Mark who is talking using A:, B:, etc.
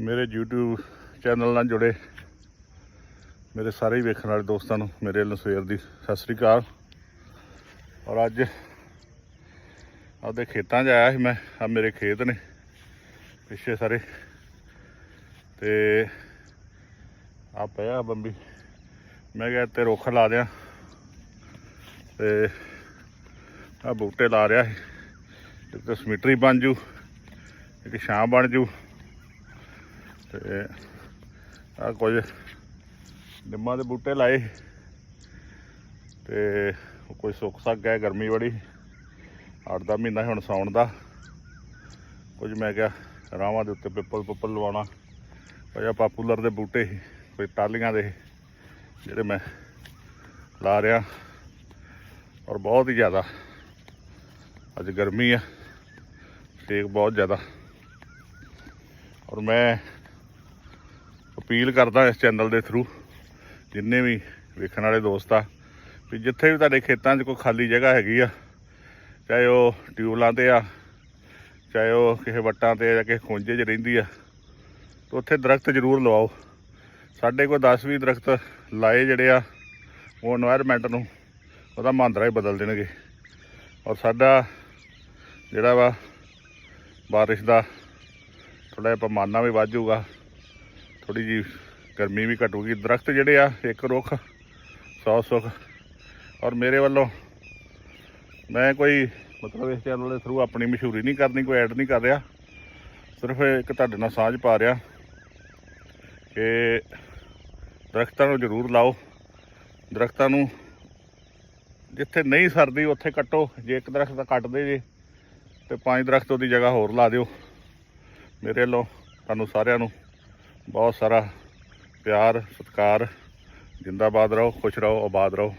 A: ਮੇਰੇ YouTube channel ਨਾਲ ਜੁੜੇ ਮੇਰੇ ਸਾਰੇ ਵੇਖਣ ਵਾਲੇ ਦੋਸਤਾਂ ਨੂੰ, ਮੇਰੇ ਵੱਲੋਂ ਸਵੇਰ ਦੀ ਸਤਿ ਸ੍ਰੀ ਅਕਾਲ। ਔਰ ਅੱਜ ਆਪਦੇ ਖੇਤਾਂ 'ਚ ਆਇਆ ਸੀ ਮੈਂ ਆ ਮੇਰੇ ਖੇਤ ਨੇ ਪਿੱਛੇ ਸਾਰੇ। ਤੇ ਆ ਪਿਆ ਬੰਬੀ। ਮੈਂ ਕਿਹਾ ਤੇ ਰੁੱਖ ਲਾ ਦਿਆਂ। ਤੇ ਆ ਬੂਟੇ ਲਾ ਰਿਆ ਸੀ। ਇੱਕ ਤਾਂ ਸਮਿਟਰੀ ਬਣ ਜੂ, ਇੱਕ ਛਾਂ ਬਣ ਜੂ। ਤੇ ਆ ਕੁਝ ਨਿੰਮਾਂ ਦੇ ਬੂਟੇ ਲਾਏ ਤੇ ਕੋਈ ਸੁੱਕ ਸੱਕ ਗਿਆ ਗਰਮੀ ਬੜੀ। ਅੱਠ ਦਾ ਮਹੀਨਾ ਸੀ ਹੁਣ ਸਾਉਣ ਦਾ। ਕੁਝ ਮੈਂ ਕਿਹਾ ਰਾਵਾਂ ਦੇ ਉੱਤੇ ਪਿੱਪਲ ਪੁੱਪਲ ਲਵਾਉਣਾ। ਕੋਈ ਪਾਪੂਲਰ ਦੇ ਬੂਟੇ ਸੀ, ਕੋਈ ਟਾਲੀਆਂ ਦੇ ਜਿਹੜੇ ਮੈਂ ਲਾ ਰਿਆ ਔਰ ਬਹੁਤ ਹੀ ਜ਼ਿਆਦਾ। ਅੱਜ ਗਰਮੀ ਆ ਸੇਕ ਬਹੁਤ ਜ਼ਿਆਦਾ। ਔਰ ਮੈਂ ਅਪੀਲ ਕਰਦਾ ਇਸ ਚੈਨਲ ਦੇ ਥਰੂ ਜਿੰਨੇ ਵੀ ਵੇਖਣ ਵਾਲੇ ਦੋਸਤ ਆ, ਵੀ ਜਿੱਥੇ ਵੀ ਤੁਹਾਡੇ ਖੇਤਾਂ 'ਚ ਕੋਈ ਖਾਲੀ ਜਗ੍ਹਾ ਹੈਗੀ ਆ, ਚਾਹੇ ਉਹ ਟਿਊਬਲਾਂ ਤੇ ਆ, ਚਾਹੇ ਉਹ ਕਿਸੇ ਵੱਟਾਂ ਤੇ ਜਾਂ ਕਿਸੇ ਖੁੰਝੇ 'ਚ ਰਹਿੰਦੀ ਆ, ਤਾਂ ਉੱਥੇ ਦਰਖਤ ਜ਼ਰੂਰ ਲਵਾਓ। ਸਾਡੇ ਕੋਲ 10 20 ਦਰਖਤ ਲਾਏ ਜਿਹੜੇ ਆ, ਉਹ এনवायरमेंट ਨੂੰ ਉਹਦਾ ਮਾਂਦਰਾ ਹੀ ਬਦਲ ਦੇਣਗੇ। ਔਰ ਸਾਡਾ ਜਿਹੜਾ ਵਾ ਬਾਰਿਸ਼ ਦਾ ਥੋੜਾ ਜਿਹਾ ਪੈਮਾਨਾ ਵੀ ਵੱਧ ਜਾਊਗਾ। ਥੋੜੀ ਜੀ ਗਰਮੀ ਵੀ ਘਟੂਗੀ। ਦਰਖਤ ਜਿਹੜੇ ਆ, ਇੱਕ ਰੁੱਖ 100 ਸੁੱਖ। ਔਰ ਮੇਰੇ ਵੱਲੋਂ ਮੈਂ ਕੋਈ ਮਤਲਬ ਇਸ ਚੈਨਲ ਦੇ ਥਰੂ ਆਪਣੀ ਮਸ਼ਹੂਰੀ ਨਹੀਂ ਕਰਨੀ, ਕੋਈ ਐਡ ਨਹੀਂ ਕਰ ਰਿਹਾ। ਸਿਰਫ ਇੱਕ ਤੁਹਾਡੇ ਨਾਲ ਸਾਂਝ ਪਾ ਰਿਹਾ ਕਿ ਦਰਖਤਾਂ ਨੂੰ ਜ਼ਰੂਰ ਲਾਓ। ਦਰਖਤਾਂ ਨੂੰ ਜਿੱਥੇ ਨਹੀਂ ਸਰਦੀ, ਉੱਥੇ ਕੱਟੋ। ਜੇ ਇੱਕ ਦਰਖਤ ਤਾਂ ਕੱਟਦੇ ਜੇ, ਤੇ ਪੰਜ ਦਰਖਤ ਉਹਦੀ ਜਗ੍ਹਾ ਹੋਰ ਲਾ ਦਿਓ। ਮੇਰੇ ਵੱਲੋਂ ਤੁਹਾਨੂੰ ਸਾਰਿਆਂ ਨੂੰ ਬਹੁਤ ਸਾਰਾ ਪਿਆਰ ਸਤਿਕਾਰ ਜਿੰਦਾਬਾਦ ਰਹੋ ਖੁਸ਼ ਰਹੋ ਆਬਾਦ ਰਹੋ।